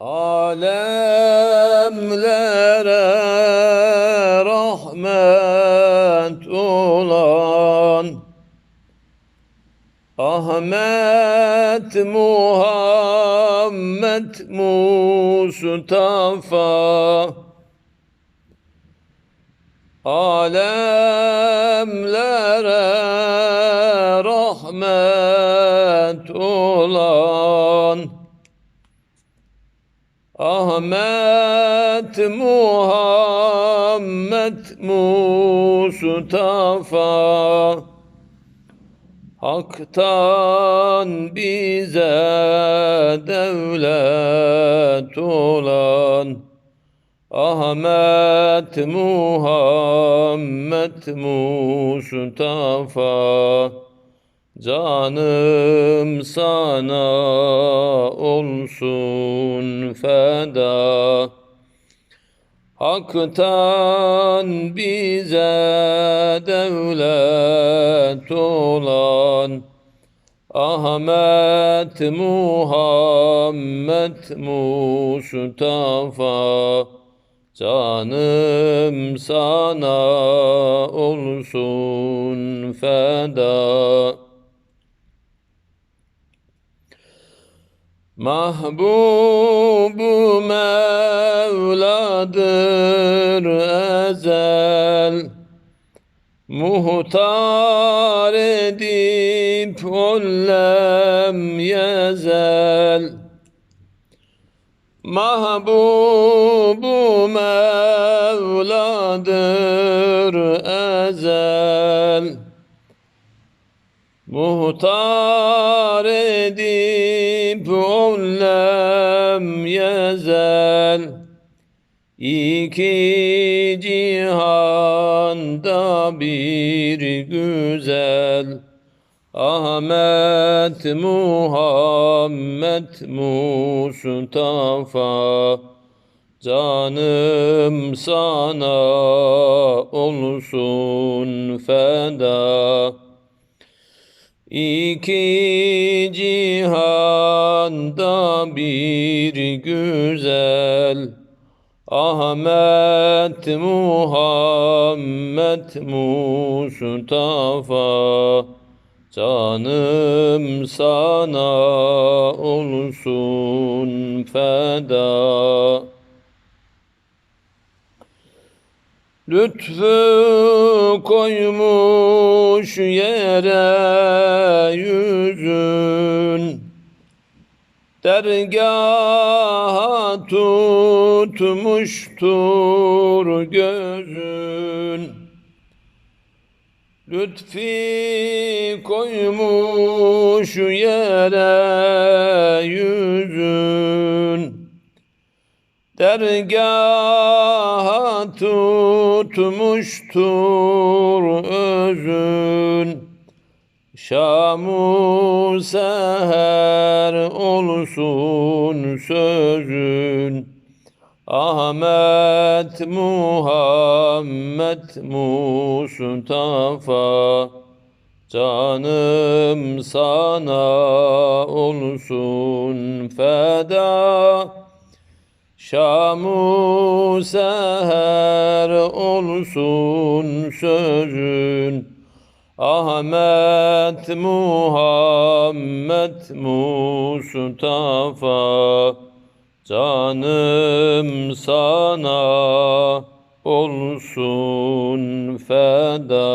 Alemlere rahmet olan Ahmet Muhammed Mustafa Alemlere rahmet olan Ahmet Muhammed Mustafa. Hak'tan bize devlet olan Ahmet Muhammed Mustafa Canım sana olsun feda. Hak'tan bize devlet olan Ahmet Muhammed Mustafa. Canım sana olsun feda Mahbubu Mevladır ezel Muhtar edip ollem yezel. Mahbubu Mevladır ezel Muhtar edip ollem yezel İki cihanda bir güzel Ahmet Muhammed Mustafa Canım sana olsun feda. İki cihanda bir güzel Ahmet Muhammed Mustafa. Canım sana olsun feda. Lütfü koymuş yere yüzün Dergaha tutmuştur gözün. Lütfi koymuş yere yüzün. Dergaha tutmuştur özün Şamu seher olsun sözün. Ahmet Muhammed Mustafa Canım sana olsun feda. Şamu seher olsun sözün Ahmet Muhammed Mustafa Canım sana olsun feda